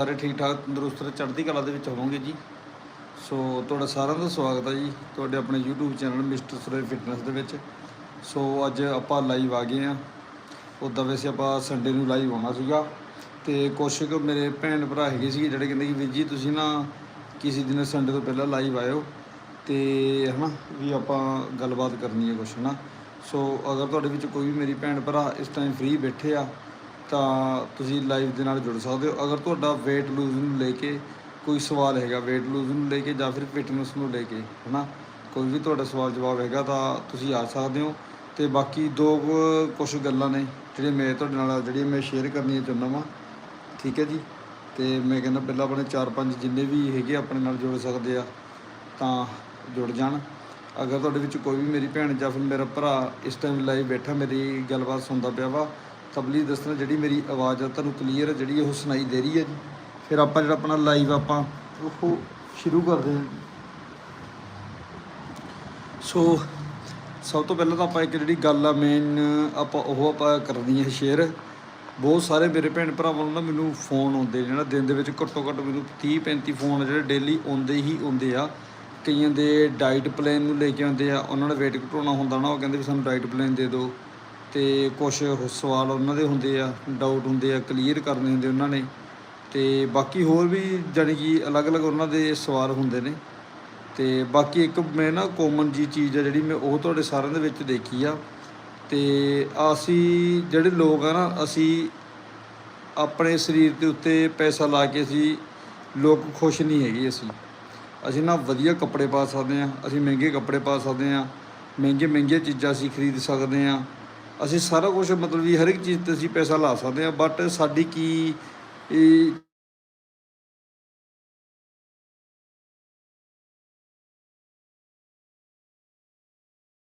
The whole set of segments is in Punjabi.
ਸਾਰੇ ਠੀਕ ਠਾਕ ਤੰਦਰੁਸਤ ਚੜ੍ਹਦੀ ਕਲਾ ਦੇ ਵਿੱਚ ਹੋਵੋਗੇ ਜੀ। ਸੋ ਤੁਹਾਡਾ ਸਾਰਿਆਂ ਦਾ ਸਵਾਗਤ ਹੈ ਜੀ, ਤੁਹਾਡੇ ਆਪਣੇ YouTube ਚੈਨਲ ਮਿਸਟਰ ਸੁਰੇ ਫਿਟਨੈਸ ਦੇ ਵਿੱਚ। ਸੋ ਅੱਜ ਆਪਾਂ ਲਾਈਵ ਆ ਗਏ ਆ। ਉੱਦਾਂ ਵੈਸੇ ਆਪਾਂ ਸੰਡੇ ਨੂੰ ਲਾਈਵ ਆਉਣਾ ਸੀਗਾ ਤੇ ਕੁਛ ਕੁ ਮੇਰੇ ਭੈਣ ਭਰਾ ਹੈਗੇ ਸੀ ਜਿਹੜੇ ਕਹਿੰਦੇ ਕਿ ਵੀਰ ਜੀ ਤੁਸੀਂ ਨਾ ਕਿਸੇ ਦਿਨ ਸੰਡੇ ਤੋਂ ਪਹਿਲਾਂ ਲਾਈਵ ਆਇਓ ਤੇ ਹਨਾ ਵੀ ਆਪਾਂ ਗੱਲਬਾਤ ਕਰਨੀ ਹੈ ਕੁਛ ਨਾ ਸੋ ਅਗਰ ਤੁਹਾਡੇ ਵਿੱਚ ਕੋਈ ਵੀ ਮੇਰੀ ਭੈਣ ਭਰਾ ਇਸ ਟਾਈਮ ਫ੍ਰੀ ਬੈਠੇ ਆ ਤਾਂ ਤੁਸੀਂ ਲਾਈਵ ਦੇ ਨਾਲ ਜੁੜ ਸਕਦੇ ਹੋ। ਅਗਰ ਤੁਹਾਡਾ weight lose ਨੂੰ ਲੈ ਕੇ ਕੋਈ ਸਵਾਲ ਹੈਗਾ, weight lose ਨੂੰ ਲੈ ਕੇ ਜਾਂ ਫਿਰ ਫਿਟਨੈਸ ਨੂੰ ਲੈ ਕੇ, ਹਨਾ? ਕੋਈ ਵੀ ਤੁਹਾਡਾ ਸਵਾਲ ਜਵਾਬ ਹੈਗਾ ਤਾਂ ਤੁਸੀਂ ਆ ਸਕਦੇ ਹੋ। ਤੇ ਬਾਕੀ ਦੋ ਕੁਝ ਗੱਲਾਂ ਨੇ ਜਿਹੜੇ ਮੈਂ ਤੁਹਾਡੇ ਨਾਲ, ਜਿਹੜੀਆਂ ਮੈਂ ਸ਼ੇਅਰ ਕਰਨੀਆਂ ਚਾਹੁੰਦਾ ਵਾਂ। ਠੀਕ ਹੈ ਜੀ? ਤੇ ਮੈਂ ਕਹਿੰਦਾ ਪਹਿਲਾਂ ਆਪਣੇ 4-5 ਜਿੰਨੇ ਵੀ ਹੈਗੇ ਆਪਣੇ ਨਾਲ ਜੁੜ ਸਕਦੇ ਆ, ਤਾਂ ਜੁੜ ਜਾਣ। ਅਗਰ ਤੁਹਾਡੇ ਵਿੱਚ ਕੋਈ ਵੀ ਮੇਰੀ ਭੈਣ ਜਾਂ ਫਿਰ ਮੇਰਾ ਭਰਾ ਇਸ ਟਾਈਮ ਲਾਈਵ ਬੈਠਾ, ਮੇਰੀ ਗੱਲਬਾਤ ਸੁਣਦਾ ਪਿਆ ਵਾ ਤਬਲੀ ਪਲੀਜ਼ ਦੱਸਣਾ ਜਿਹੜੀ ਮੇਰੀ ਆਵਾਜ਼ ਆ, ਤੁਹਾਨੂੰ ਕਲੀਅਰ ਜਿਹੜੀ ਉਹ ਸੁਣਾਈ ਦੇ ਰਹੀ ਹੈ ਜੀ। ਫਿਰ ਆਪਾਂ ਜਿਹੜਾ ਆਪਣਾ ਲਾਈਵ ਆਪਾਂ ਉਹ ਸ਼ੁਰੂ ਕਰਦੇ ਹਾਂ। ਸੋ, ਸਭ ਤੋਂ ਪਹਿਲਾਂ ਤਾਂ ਆਪਾਂ ਇੱਕ ਜਿਹੜੀ ਗੱਲ ਆ ਮੇਨ ਆਪਾਂ ਉਹ ਆਪਾਂ ਕਰਨੀ ਹੈ ਸ਼ੇਅਰ ਬਹੁਤ ਸਾਰੇ ਮੇਰੇ ਭੈਣ ਭਰਾਵਾਂ ਨੂੰ ਨਾ ਮੈਨੂੰ ਫੋਨ ਆਉਂਦੇ ਜਿਹੜਾ ਦਿਨ ਦੇ ਵਿੱਚ ਘੱਟੋ ਘੱਟ ਮੈਨੂੰ 30 35 ਫੋਨ ਜਿਹੜੇ ਡੇਲੀ ਆਉਂਦੇ ਹੀ ਆਉਂਦੇ ਆ। ਕਈਆਂ ਦੇ ਡਾਈਟ ਪਲਾਨ ਨੂੰ ਲੈ ਕੇ ਆਉਂਦੇ ਆ, ਉਹਨਾਂ ਨੇ weight ਘਟਾਉਣਾ ਹੁੰਦਾ ਨਾ, ਉਹ ਕਹਿੰਦੇ ਵੀ ਸਾਨੂੰ ਡਾਈਟ ਪਲਾਨ ਦੇ ਦਿਓ। ਤੇ ਕੁਝ ਸਵਾਲ ਉਹਨਾਂ ਦੇ ਹੁੰਦੇ ਆ ਡਾਊਟ ਹੁੰਦੇ ਆ ਕਲੀਅਰ ਕਰਨੇ ਹੁੰਦੇ ਉਹਨਾਂ ਨੇ। ਤੇ ਬਾਕੀ ਹੋਰ ਵੀ ਜਾਣੀ ਕਿ ਅਲੱਗ-ਅਲੱਗ ਉਹਨਾਂ ਦੇ ਸਵਾਲ ਹੁੰਦੇ ਨੇ। ਤੇ ਬਾਕੀ ਇੱਕ ਮੈਂ ਨਾ ਕਾਮਨ ਜੀ ਚੀਜ਼ ਆ ਜਿਹੜੀ ਮੈਂ ਉਹ ਤੁਹਾਡੇ ਸਾਰਿਆਂ ਦੇ ਵਿੱਚ ਦੇਖੀ ਆ। ਤੇ ਅਸੀਂ ਜਿਹੜੇ ਲੋਕ ਆ ਨਾ, ਅਸੀਂ ਆਪਣੇ ਸਰੀਰ ਦੇ ਉੱਤੇ ਪੈਸਾ ਲਾ ਕੇ ਅਸੀਂ ਲੋਕ ਖੁਸ਼ ਨਹੀਂ ਹੈਗੇ ਅਸੀਂ। ਅਸੀਂ ਨਾ ਵਧੀਆ ਕੱਪੜੇ ਪਾ ਸਕਦੇ ਆ ਅਸੀਂ ਮਹਿੰਗੇ ਕੱਪੜੇ ਪਾ ਸਕਦੇ ਆ ਮਹਿੰਗੇ ਮਹਿੰਗੀਆਂ ਚੀਜ਼ਾਂ ਅਸੀਂ ਖਰੀਦ ਸਕਦੇ ਆ ਅਸੀਂ ਸਾਰਾ ਕੁਝ ਮਤਲਬ ਵੀ ਹਰ ਇੱਕ ਚੀਜ਼ ਤੇ ਅਸੀਂ ਪੈਸਾ ਲਾ ਸਕਦੇ ਹਾਂ ਬਟ ਸਾਡੀ ਕੀ, ਇਹ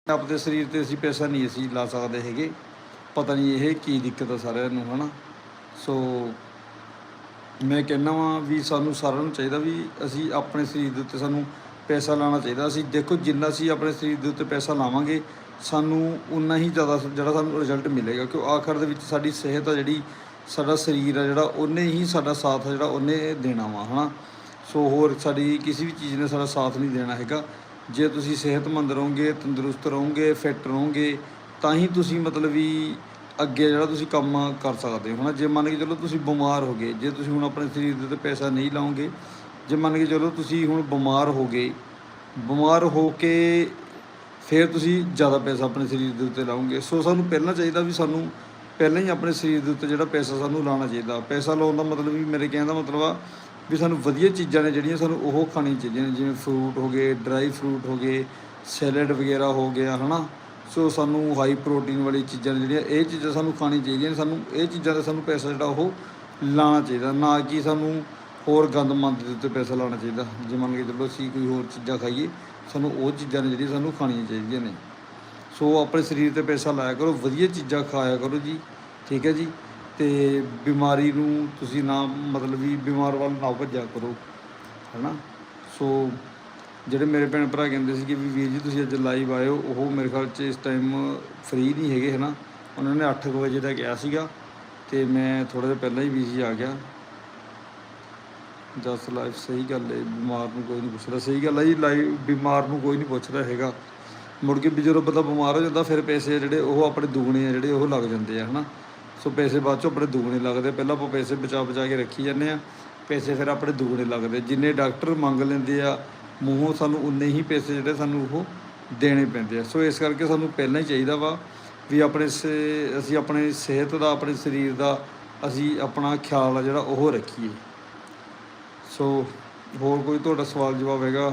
ਆਪਦੇ ਸਰੀਰ ਤੇ ਅਸੀਂ ਪੈਸਾ ਨਹੀਂ ਅਸੀਂ ਲਾ ਸਕਦੇ ਹੈਗੇ। ਪਤਾ ਨਹੀਂ ਇਹ ਕੀ ਦਿੱਕਤ ਆ ਸਾਰਿਆਂ ਨੂੰ, ਹਨਾ? ਸੋ ਮੈਂ ਕਹਿੰਦਾ ਵਾਂ ਵੀ ਸਾਨੂੰ ਸਾਰਿਆਂ ਨੂੰ ਚਾਹੀਦਾ ਵੀ ਅਸੀਂ ਆਪਣੇ ਸਰੀਰ ਦੇ ਉੱਤੇ ਸਾਨੂੰ ਪੈਸਾ ਲਾਉਣਾ ਚਾਹੀਦਾ। ਅਸੀਂ ਦੇਖੋ ਜਿੰਨਾ ਅਸੀਂ ਆਪਣੇ ਸਰੀਰ ਦੇ ਉੱਤੇ ਪੈਸਾ ਲਾਵਾਂਗੇ ਸਾਨੂੰ ਉਨਾ ਹੀ ਜ਼ਿਆਦਾ ਜਿਹੜਾ ਸਾਨੂੰ ਰਿਜ਼ਲਟ ਮਿਲੇਗਾ ਕਿ ਆਖਰ ਦੇ ਵਿੱਚ ਸਾਡੀ ਸਿਹਤ ਆ ਜਿਹੜੀ, ਸਾਡਾ ਸਰੀਰ ਆ ਜਿਹੜਾ, ਉਹਨੇ ਹੀ ਸਾਡਾ ਸਾਥ ਆ ਜਿਹੜਾ ਉਹਨੇ ਦੇਣਾ ਵਾ, ਹਨਾ? ਸੋ ਹੋਰ ਸਾਡੀ ਕਿਸੇ ਵੀ ਚੀਜ਼ ਨੇ ਸਾਡਾ ਸਾਥ ਨਹੀਂ ਦੇਣਾ ਹੈਗਾ। ਜੇ ਤੁਸੀਂ ਸਿਹਤਮੰਦ ਰਹੋਗੇ, ਤੰਦਰੁਸਤ ਰਹੋਗੇ ਫਿੱਟ ਰਹੋਗੇ, ਤਾਂ ਹੀ ਤੁਸੀਂ ਮਤਲਬ ਵੀ ਅੱਗੇ ਜਿਹੜਾ ਤੁਸੀਂ ਕੰਮ ਕਰ ਸਕਦੇ ਹੋ, ਹਨਾ? ਜੇ ਮੰਨ ਕੇ ਚਲੋ ਤੁਸੀਂ ਬਿਮਾਰ ਹੋ ਗਏ, ਜੇ ਤੁਸੀਂ ਹੁਣ ਆਪਣੇ ਸਰੀਰ ਦੇ ਉੱਤੇ ਪੈਸਾ ਨਹੀਂ ਲਾਓਗੇ, ਜੇ ਮੰਨ ਕੇ ਚਲੋ ਤੁਸੀਂ ਹੁਣ ਬਿਮਾਰ ਹੋ ਗਏ, ਬਿਮਾਰ ਹੋ ਕੇ ਫਿਰ ਤੁਸੀਂ ਜ਼ਿਆਦਾ ਪੈਸਾ ਆਪਣੇ ਸਰੀਰ ਦੇ ਉੱਤੇ ਲਾਓਗੇ। ਸੋ ਸਾਨੂੰ ਪਹਿਲਾਂ ਚਾਹੀਦਾ ਵੀ ਸਾਨੂੰ ਪਹਿਲਾਂ ਹੀ ਆਪਣੇ ਸਰੀਰ ਦੇ ਉੱਤੇ ਜਿਹੜਾ ਪੈਸਾ ਸਾਨੂੰ ਲਾਉਣਾ ਚਾਹੀਦਾ। ਪੈਸਾ ਲਾਉਣ ਦਾ ਮਤਲਬ ਵੀ ਮੇਰੇ ਕਹਿਣ ਦਾ ਮਤਲਬ ਆ ਵੀ ਸਾਨੂੰ ਵਧੀਆ ਚੀਜ਼ਾਂ ਨੇ ਜਿਹੜੀਆਂ ਸਾਨੂੰ ਉਹ ਖਾਣੀਆਂ ਚਾਹੀਦੀਆਂ ਨੇ, ਜਿਵੇਂ ਫਰੂਟ ਹੋ ਗਏ ਡਰਾਈ ਫਰੂਟ ਹੋ ਗਏ ਸੈਲਡ ਵਗੈਰਾ ਹੋ ਗਿਆ, ਹਨਾ? ਸੋ ਸਾਨੂੰ ਹਾਈ ਪ੍ਰੋਟੀਨ ਵਾਲੀ ਚੀਜ਼ਾਂ ਨੇ ਜਿਹੜੀਆਂ, ਇਹ ਚੀਜ਼ਾਂ ਸਾਨੂੰ ਖਾਣੀ ਚਾਹੀਦੀਆਂ ਨੇ। ਸਾਨੂੰ ਇਹ ਚੀਜ਼ਾਂ ਦਾ ਸਾਨੂੰ ਪੈਸਾ ਜਿਹੜਾ ਉਹ ਲਾਉਣਾ ਚਾਹੀਦਾ। ਨਾ ਕਿ ਸਾਨੂੰ ਹੋਰ ਗੰਦ ਮੰਦ ਦੇ ਉੱਤੇ ਪੈਸਾ ਲਾਉਣਾ ਚਾਹੀਦਾ। ਜੇ ਮੰਨ ਕੇ ਚਲੋ ਅਸੀਂ ਕੋਈ ਹੋਰ ਚੀਜ਼ਾਂ ਖਾਈਏ ਸਾਨੂੰ ਉਹ ਚੀਜ਼ਾਂ ਨੇ ਜਿਹੜੀਆਂ ਸਾਨੂੰ ਖਾਣੀਆਂ ਚਾਹੀਦੀਆਂ ਨੇ। ਸੋ ਆਪਣੇ ਸਰੀਰ ਤੇ ਪੈਸਾ ਲਾਇਆ ਕਰੋ, ਵਧੀਆ ਚੀਜ਼ਾਂ ਖਾਇਆ ਕਰੋ ਜੀ, ਠੀਕ ਹੈ ਜੀ। ਤੇ ਬਿਮਾਰੀ ਨੂੰ ਤੁਸੀਂ ਨਾ, ਮਤਲਬ ਵੀ ਬਿਮਾਰ ਵੱਲ ਨਾ ਭੱਜਿਆ ਕਰੋ, ਹੈਨਾ। ਸੋ ਜਿਹੜੇ ਮੇਰੇ ਭੈਣ ਭਰਾ ਕਹਿੰਦੇ ਸੀ ਕਿ ਵੀ ਵੀਰ ਜੀ ਤੁਸੀਂ ਅੱਜ ਲਾਈਵ ਆਇਓ, ਉਹ ਮੇਰੇ ਖਿਆਲ 'ਚ ਇਸ ਟਾਈਮ ਫ੍ਰੀ ਨਹੀਂ ਹੈਗੇ, ਹਨਾ। ਉਹਨਾਂ ਨੇ 8 ਵਜੇ ਦਾ ਕਿਹਾ ਸੀਗਾ, ਤੇ ਮੈਂ ਥੋੜਾ ਜਿਹਾ ਪਹਿਲਾਂ ਹੀ ਬਿਜ਼ੀ ਆ ਗਿਆ। ਜਸ ਲਾਈਫ ਸਹੀ ਗੱਲ ਹੈ ਬਿਮਾਰ ਨੂੰ ਕੋਈ ਨਹੀਂ ਪੁੱਛਦਾ। ਸਹੀ ਗੱਲ ਹੈ ਜੀ ਲਾਈਫ ਬਿਮਾਰ ਨੂੰ ਕੋਈ ਨਹੀਂ ਪੁੱਛਦਾ ਹੈਗਾ। ਮੁੜ ਕੇ ਵੀ ਜਦੋਂ ਬੰਦਾ ਬਿਮਾਰ ਹੋ ਜਾਂਦਾ, ਫਿਰ ਪੈਸੇ ਆ ਜਿਹੜੇ ਉਹ ਆਪਣੇ ਦੁੱਗਣੇ ਆ, ਜਿਹੜੇ ਉਹ ਲੱਗ ਜਾਂਦੇ ਆ, ਹਨਾ। ਸੋ ਪੈਸੇ ਬਾਅਦ ਚੋਂ ਆਪਣੇ ਦੁੱਗਣੇ ਲੱਗਦੇ ਪਹਿਲਾਂ ਆਪਾਂ ਪੈਸੇ ਬਚਾ ਬਚਾ ਕੇ ਰੱਖੀ ਜਾਂਦੇ ਆ। ਪੈਸੇ ਫਿਰ ਆਪਣੇ ਦੁੱਗਣੇ ਲੱਗਦੇ ਜਿੰਨੇ ਡਾਕਟਰ ਮੰਗ ਲੈਂਦੇ ਆ, ਮੂੰਹੋਂ ਸਾਨੂੰ ਉਨੇ ਹੀ ਪੈਸੇ ਜਿਹੜੇ ਸਾਨੂੰ ਉਹ ਦੇਣੇ ਪੈਂਦੇ ਆ। ਸੋ ਇਸ ਕਰਕੇ ਸਾਨੂੰ ਪਹਿਲਾਂ ਹੀ ਚਾਹੀਦਾ ਵਾ ਵੀ ਆਪਣੇ ਸੇ- ਅਸੀਂ ਆਪਣੇ ਸਿਹਤ ਦਾ, ਆਪਣੇ ਸਰੀਰ ਦਾ, ਅਸੀਂ ਆਪਣਾ ਖਿਆਲ ਆ ਜਿਹੜਾ ਉਹ ਰੱਖੀਏ। ਸੋ ਹੋਰ ਕੋਈ ਤੁਹਾਡਾ ਸਵਾਲ ਜਵਾਬ ਹੈਗਾ,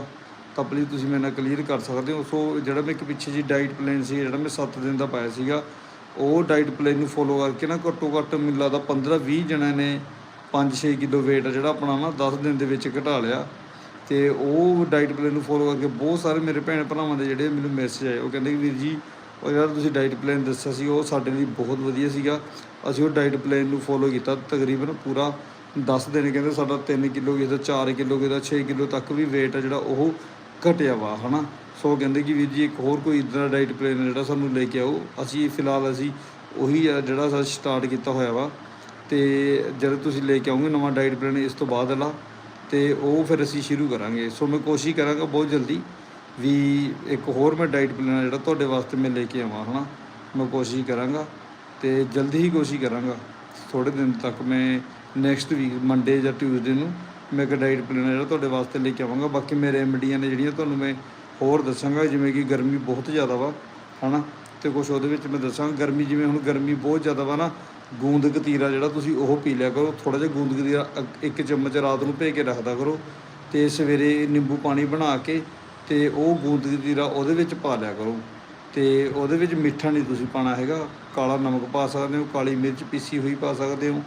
ਤਾਂ ਪਲੀਜ਼ ਤੁਸੀਂ ਮੇਰੇ ਨਾਲ ਕਲੀਅਰ ਕਰ ਸਕਦੇ ਹੋ। ਸੋ ਜਿਹੜਾ ਮੈਂ ਇੱਕ ਪਿੱਛੇ ਜੀ ਡਾਈਟ ਪਲਾਨ ਸੀ, ਜਿਹੜਾ ਮੈਂ 7 ਦਿਨ ਦਾ ਪਾਇਆ ਸੀਗਾ, ਉਹ ਡਾਈਟ ਪਲਾਨ ਨੂੰ ਫੋਲੋ ਕਰਕੇ ਨਾ ਘੱਟੋ ਘੱਟ ਮੈਨੂੰ ਲੱਗਦਾ 15 20 ਜਣਿਆਂ ਨੇ 5-6 ਕਿਲੋ weight ਜਿਹੜਾ ਆਪਣਾ ਨਾ 10 ਦਿਨ ਦੇ ਵਿੱਚ ਘਟਾ ਲਿਆ। ਤੇ ਉਹ ਡਾਈਟ ਪਲਾਨ ਨੂੰ ਫੋਲੋ ਕਰਕੇ ਬਹੁਤ ਸਾਰੇ ਮੇਰੇ ਭੈਣ ਭਰਾਵਾਂ ਦੇ ਜਿਹੜੇ ਮੈਨੂੰ ਮੈਸੇਜ ਆਏ। ਉਹ ਕਹਿੰਦੇ ਕਿ ਵੀਰ ਜੀ, ਉਹ ਯਾਰ ਤੁਸੀਂ ਡਾਈਟ ਪਲਾਨ ਦੱਸਿਆ ਸੀ, ਉਹ ਸਾਡੇ ਲਈ ਬਹੁਤ ਵਧੀਆ ਸੀਗਾ। ਅਸੀਂ ਉਹ ਡਾਈਟ ਪਲਾਨ ਨੂੰ ਫੋਲੋ ਕੀਤਾ ਤਕਰੀਬਨ ਪੂਰਾ। 10 ਦਿਨ ਕਹਿੰਦੇ ਸਾਡਾ 3 ਕਿਲੋ ਕਿਸੇ ਦਾ 4 ਕਿਲੋ ਕਿਸੇ ਦਾ 6 ਕਿਲੋ ਤੱਕ ਵੀ weight ਆ ਜਿਹੜਾ ਉਹ ਘਟਿਆ ਵਾ, ਹਨਾ? ਸੋ ਕਹਿੰਦੇ ਕਿ ਵੀਰ ਜੀ, ਇੱਕ ਹੋਰ ਕੋਈ ਇਦਾਂ ਦਾ ਡਾਈਟ ਪਲਾਨ ਜਿਹੜਾ ਸਾਨੂੰ ਲੈ ਕੇ ਆਓ। ਅਸੀਂ ਫਿਲਹਾਲ ਅਸੀਂ ਉਹੀ ਆ ਜਿਹੜਾ ਸਟਾਰਟ ਕੀਤਾ ਹੋਇਆ ਵਾ। ਤੇ ਜਦੋਂ ਤੁਸੀਂ ਲੈ ਕੇ ਆਉਂਗੇ ਨਵਾਂ ਡਾਈਟ ਪਲਾਨ ਇਸ ਤੋਂ ਬਾਅਦ ਵਾਲਾ, ਤੇ ਉਹ ਫਿਰ ਅਸੀਂ ਸ਼ੁਰੂ ਕਰਾਂਗੇ। ਸੋ ਮੈਂ ਕੋਸ਼ਿਸ਼ ਕਰਾਂਗਾ ਬਹੁਤ ਜਲਦੀ ਵੀ ਇੱਕ ਹੋਰ ਮੈਂ ਡਾਈਟ ਪਲਾਨ ਜਿਹੜਾ ਤੁਹਾਡੇ ਵਾਸਤੇ ਮੈਂ ਲੈ ਕੇ ਆਵਾਂ, ਹਨਾ? ਮੈਂ ਕੋਸ਼ਿਸ਼ ਕਰਾਂਗਾ ਤੇ ਜਲਦੀ ਹੀ ਕੋਸ਼ਿਸ਼ ਕਰਾਂਗਾ। ਥੋੜੇ ਦਿਨ ਤੱਕ ਮੈਂ ਨੈਕਸਟ ਵੀਕ ਮੰਡੇ ਜਾਂ ਟਿਊਜ਼ਡੇ ਨੂੰ ਮੈਂ ਇੱਕ ਡਾਈਟ ਪਲਾਨ ਜਿਹੜਾ ਤੁਹਾਡੇ ਵਾਸਤੇ ਲੈ ਕੇ ਆਵਾਂਗਾ। ਬਾਕੀ ਮੇਰੇ ਰੈਮਡੀਆਂ ਨੇ ਜਿਹੜੀਆਂ ਤੁਹਾਨੂੰ ਮੈਂ ਹੋਰ ਦੱਸਾਂਗਾ, ਜਿਵੇਂ ਕਿ ਗਰਮੀ ਬਹੁਤ ਜ਼ਿਆਦਾ ਵਾ, ਹਨਾ? ਤੇ ਕੁਝ ਉਹਦੇ ਵਿੱਚ ਮੈਂ ਦੱਸਾਂਗਾ ਗਰਮੀ ਜਿਵੇਂ ਹੁਣ ਗਰਮੀ ਬਹੁਤ ਜ਼ਿਆਦਾ ਵਾ ਨਾ, ਗੂੰਦ ਕਤੀਰਾ ਜਿਹੜਾ ਤੁਸੀਂ ਉਹ ਪੀ ਲਿਆ ਕਰੋ। ਥੋੜਾ ਜਿਹਾ ਗੂੰਦ ਕਤੀਰਾ ਅ- ਇੱਕ ਚਮਚ ਰਾਤ ਨੂੰ ਭੇ ਕੇ ਰੱਖਦਾ ਕਰੋ ਤੇ ਸਵੇਰੇ ਨਿੰਬੂ ਪਾਣੀ ਬਣਾ ਕੇ ਤੇ ਉਹ ਗੂੰਦ ਕਤੀਰਾ ਉਹਦੇ ਵਿੱਚ ਪਾ ਲਿਆ ਕਰੋ। ਤੇ ਉਹਦੇ ਵਿੱਚ ਮਿੱਠਾ ਨਹੀਂ ਤੁਸੀਂ ਪਾਣਾ ਹੈਗਾ। ਕਾਲਾ ਨਮਕ ਪਾ ਸਕਦੇ ਹੋ, ਕਾਲੀ ਮਿਰਚ ਪੀਸੀ ਹੋਈ ਪਾ ਸਕਦੇ ਹੋ।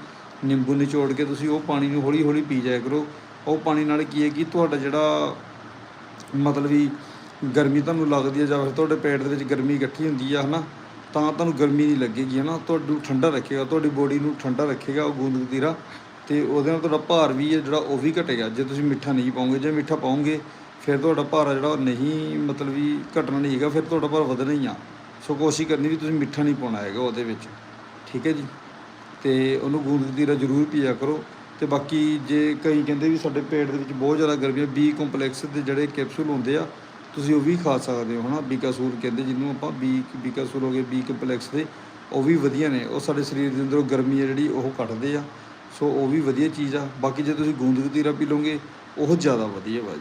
ਨਿੰਬੂ ਨਿਚੋੜ ਕੇ ਤੁਸੀਂ ਉਹ ਪਾਣੀ ਨੂੰ ਹੌਲੀ ਹੌਲੀ ਪੀ ਜਾਇਆ ਕਰੋ। ਉਹ ਪਾਣੀ ਨਾਲ ਕੀ ਹੈ ਕਿ ਤੁਹਾਡਾ ਜਿਹੜਾ ਮਤਲਬ ਵੀ ਗਰਮੀ ਤੁਹਾਨੂੰ ਲੱਗਦੀ ਹੈ ਜਾਂ ਫਿਰ ਤੁਹਾਡੇ ਪੇਟ ਦੇ ਵਿੱਚ ਗਰਮੀ ਇਕੱਠੀ ਹੁੰਦੀ ਆ, ਹਨਾ? ਤਾਂ ਤੁਹਾਨੂੰ ਗਰਮੀ ਨਹੀਂ ਲੱਗੇਗੀ, ਹਨਾ? ਤੁਹਾਨੂੰ ਠੰਡਾ ਰੱਖੇਗਾ, ਤੁਹਾਡੀ ਬੋਡੀ ਨੂੰ ਠੰਡਾ ਰੱਖੇਗਾ, ਉਹ ਗੂੰਦ ਕਤੀਰਾ ਤੇ ਉਹਦੇ ਨਾਲ ਤੁਹਾਡਾ ਭਾਰ ਵੀ ਹੈ ਜਿਹੜਾ, ਉਹ ਵੀ ਘਟੇਗਾ। ਜੇ ਤੁਸੀਂ ਮਿੱਠਾ ਨਹੀਂ ਪਾਉਂਗੇ ਜੇ ਮਿੱਠਾ ਪਾਉਂਗੇ ਫਿਰ ਤੁਹਾਡਾ ਭਾਰ ਆ ਜਿਹੜਾ, ਉਹ ਨਹੀਂ, ਮਤਲਬ ਵੀ ਘਟਣਾ ਨਹੀਂ ਹੈਗਾ, ਫਿਰ ਤੁਹਾਡਾ ਭਾਰ ਵਧਣਾ ਹੀ ਆ। ਸੋ ਕੋਸ਼ਿਸ਼ ਕਰਨੀ ਵੀ ਤੁਸੀਂ ਮਿੱਠਾ ਨਹੀਂ ਪਾਉਣਾ ਹੈਗਾ ਉਹਦੇ ਵਿੱਚ। ਠੀਕ ਹੈ ਜੀ? ਤੇ ਉਹਨੂੰ ਗੂੰਦ ਕਤੀਰਾ ਜ਼ਰੂਰ ਪੀਆ ਕਰੋ। ਤੇ ਬਾਕੀ ਜੇ ਕਈ ਕਹਿੰਦੇ ਵੀ ਸਾਡੇ ਪੇਟ ਦੇ ਵਿੱਚ ਬਹੁਤ ਜ਼ਿਆਦਾ ਗਰਮੀ ਹੈ ਬੀ ਕੰਪਲੈਕਸ ਦੇ ਜਿਹੜੇ ਕੈਪਸੂਲ ਹੁੰਦੇ ਆ, ਤੁਸੀਂ ਉਹ ਵੀ ਖਾ ਸਕਦੇ ਹੋ, ਹਨਾ? ਬੀਕਾਸੂਰ ਕਹਿੰਦੇ ਜਿਹਨੂੰ ਆਪਾਂ ਬੀ ਬੀਕਾਸੂਰ ਹੋ ਗਏ ਬੀ ਕੰਪਲੈਕਸ ਦੇ, ਉਹ ਵੀ ਵਧੀਆ ਨੇ। ਉਹ ਸਾਡੇ ਸਰੀਰ ਦੇ ਅੰਦਰੋਂ ਗਰਮੀ ਹੈ ਜਿਹੜੀ, ਉਹ ਕੱਢਦੇ ਆ। ਸੋ ਉਹ ਵੀ ਵਧੀਆ ਚੀਜ਼ ਆ। ਬਾਕੀ ਜੇ ਤੁਸੀਂ ਗੂੰਦ ਕਤੀਰਾ ਪੀ ਲਓਗੇ, ਉਹ ਜ਼ਿਆਦਾ ਵਧੀਆ ਵਾ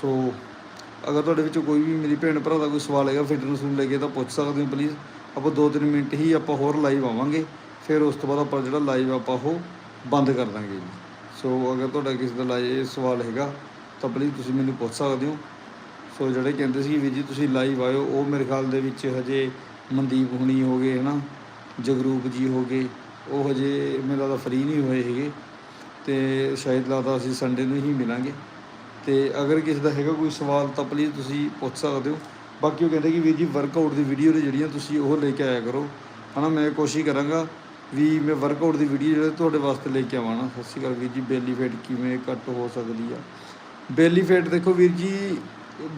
ਸੋ ਅਗਰ ਤੁਹਾਡੇ ਵਿੱਚੋਂ ਕੋਈ ਵੀ ਮੇਰੀ ਭੈਣ ਭਰਾ ਦਾ ਕੋਈ ਸਵਾਲ ਹੈਗਾ ਫਿਟਨੈਸ ਨੂੰ ਲੈ ਕੇ ਤਾਂ ਪੁੱਛ ਸਕਦੇ ਹੋ ਪਲੀਜ਼ ਆਪਾਂ 2-3 ਮਿੰਟ ਹੀ ਆਪਾਂ ਹੋਰ ਲਾਈਵ ਆਵਾਂਗੇ। ਫਿਰ ਉਸ ਤੋਂ ਬਾਅਦ ਆਪਾਂ ਜਿਹੜਾ ਲਾਈਵ ਆਪਾਂ ਉਹ ਬੰਦ ਕਰ ਦਾਂਗੇ ਜੀ। ਸੋ ਅਗਰ ਤੁਹਾਡਾ ਕਿਸੇ ਦਾ ਲਾਈਵ ਸਵਾਲ ਹੈਗਾ, ਤਾਂ ਪਲੀਜ਼ ਤੁਸੀਂ ਮੈਨੂੰ ਪੁੱਛ ਸਕਦੇ ਹੋ। ਸੋ ਜਿਹੜੇ ਕਹਿੰਦੇ ਸੀ ਵੀ ਜੀ, ਤੁਸੀਂ ਲਾਈਵ ਆਇਓ, ਉਹ ਮੇਰੇ ਖਿਆਲ ਦੇ ਵਿੱਚ ਹਜੇ ਮਨਦੀਪ ਹੁਣੀ ਹੋ ਗਏ, ਹਨਾ? ਜਗਰੂਪ ਜੀ ਹੋ ਗਏ। ਉਹ ਹਜੇ ਮੈਨੂੰ ਲੱਗਦਾ ਫ੍ਰੀ ਨਹੀਂ ਹੋਏ ਹੈਗੇ। ਤੇ ਸ਼ਾਇਦ ਲੱਗਦਾ ਅਸੀਂ ਸੰਡੇ ਨੂੰ ਹੀ ਮਿਲਾਂਗੇ। ਤੇ ਅਗਰ ਕਿਸੇ ਦਾ ਹੈਗਾ ਕੋਈ ਸਵਾਲ, ਤਾਂ ਪਲੀਜ਼ ਤੁਸੀਂ ਪੁੱਛ ਸਕਦੇ ਹੋ। ਬਾਕੀ ਉਹ ਕਹਿੰਦੇ ਕਿ ਵੀਰ ਜੀ ਵਰਕਆਊਟ ਦੀ ਵੀਡੀਓ ਨੇ ਜਿਹੜੀਆਂ ਤੁਸੀਂ ਉਹ ਲੈ ਕੇ ਆਇਆ ਕਰੋ। ਹਨਾ, ਮੈਂ ਕੋਸ਼ਿਸ਼ ਕਰਾਂਗਾ ਵੀ ਮੈਂ ਵਰਕਆਊਟ ਦੀ ਵੀਡੀਓ ਜਿਹੜੇ ਤੁਹਾਡੇ ਵਾਸਤੇ ਲੈ ਕੇ ਆਵਾਂ ਨਾ, ਸਤਿ ਸ਼੍ਰੀ ਅਕਾਲ ਵੀਰ ਜੀ ਬੈਲੀ ਫੈਟ ਕਿਵੇਂ ਘੱਟ ਹੋ ਸਕਦੀ ਆ? ਬੈਲੀ ਫੈਟ ਦੇਖੋ ਵੀਰ ਜੀ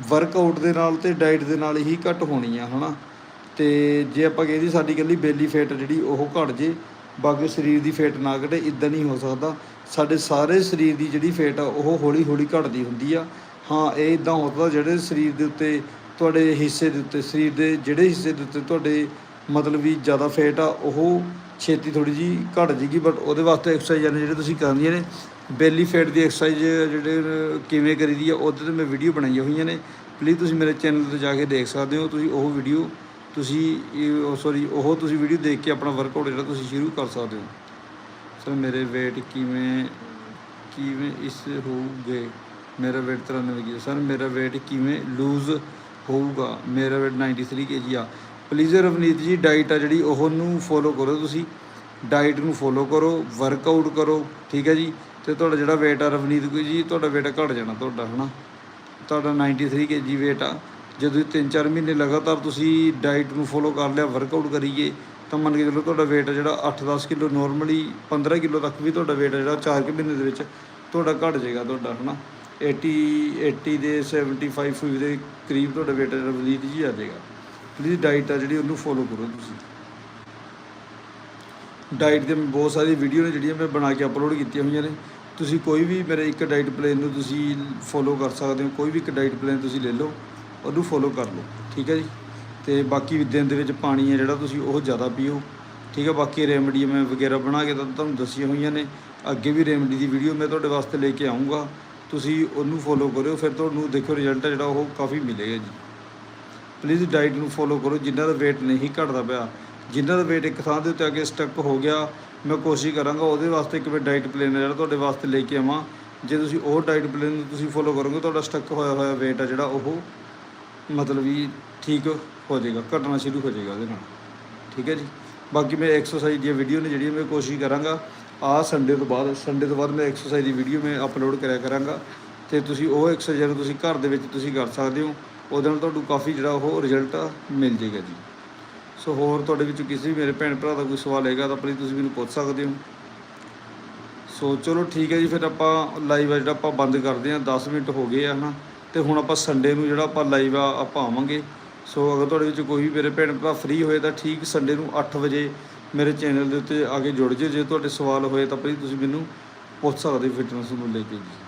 ਵਰਕਆਊਟ ਦੇ ਨਾਲ ਤੇ ਡਾਈਟ ਦੇ ਨਾਲ ਹੀ ਘੱਟ ਹੋਣੀ ਆ, ਹਨਾ? ਤੇ ਜੇ ਆਪਾਂ ਕਹਿੰਦੇ ਸਾਡੀ ਕੱਲੀ ਬੈਲੀ ਫੈਟ ਜਿਹੜੀ ਉਹ ਘਟ ਜੇ, ਬਾਕੀ ਸਰੀਰ ਦੀ ਫੇਟ ਨਾ ਘਟੇ ਇਦਾਂ ਨਹੀਂ ਹੋ ਸਕਦਾ। ਸਾਡੇ ਸਾਰੇ ਸਰੀਰ ਦੀ ਜਿਹੜੀ ਫੇਟ ਆ, ਉਹ ਹੌਲੀ ਹੌਲੀ ਘਟਦੀ ਹੁੰਦੀ ਆ। ਹਾਂ, ਇਹ ਇਦਾਂ ਹੋ ਸਕਦਾ ਜਿਹੜੇ ਸਰੀਰ ਦੇ ਉੱਤੇ, ਤੁਹਾਡੇ ਹਿੱਸੇ ਦੇ ਉੱਤੇ, ਸਰੀਰ ਦੇ ਜਿਹੜੇ ਹਿੱਸੇ ਦੇ ਉੱਤੇ ਤੁਹਾਡੇ ਮਤਲਬ ਵੀ ਜ਼ਿਆਦਾ ਫੇਟ ਆ, ਉਹ ਛੇਤੀ ਥੋੜੀ ਜੀ ਘਟ ਜੇਗੀ ਬਟ ਉਹਦੇ ਵਾਸਤੇ ਐਕਸਰਸਾਈਜ਼ਾਂ ਨੇ ਜਿਹੜੇ ਤੁਸੀਂ ਕਰਨੀਆਂ ਨੇ ਬੈਲੀ ਫੈਟ ਦੀ ਐਕਸਰਸਾਈਜ਼ ਜਿਹੜੇ ਕਿਵੇਂ ਕਰੀਦੀ ਆ, ਉਹਦੇ ਤੇ ਮੈਂ ਵੀਡੀਓ ਬਣਾਈਆਂ ਹੋਈਆਂ ਨੇ। ਪਲੀਜ਼ ਤੁਸੀਂ ਮੇਰੇ ਚੈਨਲ ਤੇ ਜਾ ਕੇ ਦੇਖ ਸਕਦੇ ਹੋ, ਤੁਸੀਂ ਉਹ ਵੀਡੀਓ ਤੁਸੀਂ ਸੌਰੀ ਉਹ ਤੁਸੀਂ ਵੀਡੀਓ ਦੇਖ ਕੇ ਆਪਣਾ ਵਰਕਆਊਟ ਜਿਹੜਾ ਤੁਸੀਂ ਸ਼ੁਰੂ ਕਰ ਸਕਦੇ ਹੋ। ਸਰ ਮੇਰੇ weight ਕਿਵੇਂ ਕਿਵੇਂ ਇਸ ਹੋਊਗੇ? ਮੇਰਾ weight 93 ਕਿਲੋ ਸਰ ਮੇਰਾ weight ਕਿਵੇਂ ਲੂਜ਼ ਹੋਊਗਾ? ਮੇਰਾ weight 93 kg ਆ। ਪਲੀਜ਼ ਰਵਨੀਤ ਜੀ ਡਾਈਟ ਆ ਜਿਹੜੀ, ਉਹਨੂੰ ਫੋਲੋ ਕਰੋ ਤੁਸੀਂ। ਡਾਈਟ ਨੂੰ ਫੋਲੋ ਕਰੋ ਵਰਕਆਊਟ ਕਰੋ, ਠੀਕ ਹੈ ਜੀ। ਤੇ ਤੁਹਾਡਾ ਜਿਹੜਾ weight ਆ ਰਵਨੀਤ ਕੋਈ ਜੀ, ਤੁਹਾਡਾ weight ਘਟ ਜਾਣਾ ਤੁਹਾਡਾ, ਹਨਾ? ਤੁਹਾਡਾ 93 kg weight ਆ। ਜਦੋਂ 3-4 ਮਹੀਨੇ ਲਗਾਤਾਰ ਤੁਸੀਂ ਡਾਈਟ ਨੂੰ ਫੋਲੋ ਕਰ ਲਿਆ ਵਰਕਆਊਟ ਕਰੀਏ, ਤਾਂ ਮੰਨ ਕੇ ਚੱਲੋ ਤੁਹਾਡਾ weight ਆ ਜਿਹੜਾ 8-10 ਕਿਲੋ ਨਾਰਮਲੀ 15 ਕਿਲੋ ਤੱਕ ਵੀ ਤੁਹਾਡਾ weight ਆ ਜਿਹੜਾ 4 ਕੁ ਮਹੀਨੇ ਦੇ ਵਿੱਚ ਤੁਹਾਡਾ ਘਟ ਜਾਏਗਾ ਤੁਹਾਡਾ, ਹਨਾ? 80 80 ਦੇ 75 ਫੀਟ ਦੇ ਕਰੀਬ ਤੁਹਾਡਾ weight ਆ ਜਿਹੜਾ ਵਲੀਦ ਜੀ ਆ ਜਾਏਗਾ। ਪਲੀਜ਼ ਡਾਈਟ ਆ ਜਿਹੜੀ ਉਹਨੂੰ ਫੋਲੋ ਕਰੋ ਤੁਸੀਂ। ਡਾਈਟ ਦੇ ਬਹੁਤ ਸਾਰੀ ਵੀਡੀਓ ਨੇ ਜਿਹੜੀਆਂ ਮੈਂ ਬਣਾ ਕੇ ਅਪਲੋਡ ਕੀਤੀਆਂ ਹੋਈਆਂ ਨੇ। ਤੁਸੀਂ ਕੋਈ ਵੀ ਮੇਰੇ ਇੱਕ ਡਾਈਟ ਪਲਾਨ ਨੂੰ ਤੁਸੀਂ ਫੋਲੋ ਕਰ ਸਕਦੇ ਹੋ, ਕੋਈ ਵੀ ਇੱਕ ਡਾਈਟ ਪਲਾਨ ਤੁਸੀਂ ਲੈ ਲਓ, ਉਹਨੂੰ ਫੋਲੋ ਕਰ ਲਓ, ਠੀਕ ਹੈ ਜੀ? ਤੇ ਬਾਕੀ ਵੀ ਦਿਨ ਦੇ ਵਿੱਚ ਪਾਣੀ ਹੈ ਜਿਹੜਾ ਤੁਸੀਂ ਉਹ ਜ਼ਿਆਦਾ ਪੀਓ, ਠੀਕ ਹੈ? ਬਾਕੀ ਰੈਮਡੀ ਮੈਂ ਵਗੈਰਾ ਬਣਾ ਕੇ ਤਾਂ ਤੁਹਾਨੂੰ ਦੱਸੀਆਂ ਹੋਈਆਂ ਨੇ। ਅੱਗੇ ਵੀ ਰੈਮਡੀ ਦੀ ਵੀਡੀਓ ਮੈਂ ਤੁਹਾਡੇ ਵਾਸਤੇ ਲੈ ਕੇ ਆਉਂਗਾ ਤੁਸੀਂ ਉਹਨੂੰ ਫੋਲੋ ਕਰਿਓ, ਫਿਰ ਤੁਹਾਨੂੰ ਦੇਖੋ ਰਿਜ਼ਲਟ ਜਿਹੜਾ ਉਹ ਕਾਫੀ ਮਿਲੇਗਾ ਜੀ। ਪਲੀਜ਼ ਡਾਈਟ ਨੂੰ ਫੋਲੋ ਕਰੋ ਜਿਨ੍ਹਾਂ ਦਾ weight ਨਹੀਂ ਘਟਦਾ ਪਿਆ। ਜਿਨ੍ਹਾਂ ਦਾ weight ਇੱਕ ਥਾਂ ਦੇ ਉੱਤੇ ਆ ਕੇ ਸਟਕ ਹੋ ਗਿਆ, ਮੈਂ ਕੋਸ਼ਿਸ਼ ਕਰਾਂਗਾ ਉਹਦੇ ਵਾਸਤੇ ਇੱਕ ਮੈਂ ਡਾਈਟ ਪਲਾਨ ਜਿਹੜਾ ਤੁਹਾਡੇ ਵਾਸਤੇ ਲੈ ਕੇ ਆਵਾਂ। ਜੇ ਤੁਸੀਂ ਉਹ ਡਾਈਟ ਪਲਾਨ ਨੂੰ ਤੁਸੀਂ ਫੋਲੋ ਕਰੋਗੇ, ਤੁਹਾਡਾ ਸਟਕ ਹੋਇਆ ਹੋਇਆ weight ਆ ਜਿਹੜਾ, ਉਹ ਮਤਲਬ ਵੀ ਠੀਕ ਹੋ ਜਾਏਗਾ, ਘਟਣਾ ਸ਼ੁਰੂ ਹੋ ਜਾਏਗਾ ਉਹਦੇ ਨਾਲ। ਠੀਕ ਹੈ ਜੀ? ਬਾਕੀ ਮੈਂ ਐਕਸਰਸਾਈਜ਼ ਦੀਆਂ ਵੀਡੀਓ ਨੇ ਜਿਹੜੀਆਂ ਮੈਂ ਕੋਸ਼ਿਸ਼ ਕਰਾਂਗਾ ਆ ਸੰਡੇ ਤੋਂ ਬਾਅਦ ਸੰਡੇ ਤੋਂ ਬਾਅਦ ਮੈਂ ਐਕਸਰਸਾਈਜ਼ ਦੀ ਵੀਡੀਓ ਮੈਂ ਅਪਲੋਡ ਕਰਿਆ ਕਰਾਂਗਾ। ਤੇ ਤੁਸੀਂ ਉਹ ਐਕਸਰਸਾਈਜ਼ ਨੂੰ ਤੁਸੀਂ ਘਰ ਦੇ ਵਿੱਚ ਤੁਸੀਂ ਕਰ ਸਕਦੇ ਹੋ। ਉਹਦੇ ਨਾਲ ਤੁਹਾਨੂੰ ਕਾਫੀ ਜਿਹੜਾ ਉਹ ਰਿਜ਼ਲਟ ਮਿਲ ਜਾਏਗਾ ਜੀ। ਸੋ ਹੋਰ ਤੁਹਾਡੇ ਵਿੱਚ ਕਿਸੇ ਵੀ ਮੇਰੇ ਭੈਣ ਭਰਾ ਦਾ ਕੋਈ ਸਵਾਲ ਹੈਗਾ ਤਾਂ ਪਲੀਜ਼ ਤੁਸੀਂ ਮੈਨੂੰ ਪੁੱਛ ਸਕਦੇ ਹੋ। ਸੋ ਚਲੋ ਠੀਕ ਹੈ ਜੀ, ਫਿਰ ਆਪਾਂ ਲਾਈਵ ਆ ਜਿਹੜਾ ਆਪਾਂ ਬੰਦ ਕਰਦੇ ਹਾਂ 10 ਮਿੰਟ ਹੋ ਗਏ ਆ ਹਨਾ। ਤੇ ਹੁਣ ਆਪਾਂ ਸੰਡੇ ਨੂੰ ਜਿਹੜਾ ਆਪਾਂ ਲਾਈਵ ਆ, ਆਪਾਂ ਆਵਾਂਗੇ। ਸੋ ਅਗਰ ਤੁਹਾਡੇ ਵਿੱਚ ਕੋਈ ਵੀ ਮੇਰੇ ਭੈਣ ਭਰਾ ਫ੍ਰੀ ਹੋਏ ਤਾਂ ਠੀਕ ਸੰਡੇ ਨੂੰ 8 ਵਜੇ ਮੇਰੇ ਚੈਨਲ ਦੇ ਉੱਤੇ ਆ ਕੇ ਜੁੜ ਜਿਓ। ਜੇ ਤੁਹਾਡੇ ਸਵਾਲ ਹੋਏ ਤਾਂ ਪਲੀਜ਼ ਤੁਸੀਂ ਮੈਨੂੰ ਪੁੱਛ ਸਕਦੇ ਫਿਟਨੈਸ ਨੂੰ ਲੈ ਕੇ ਜੀ।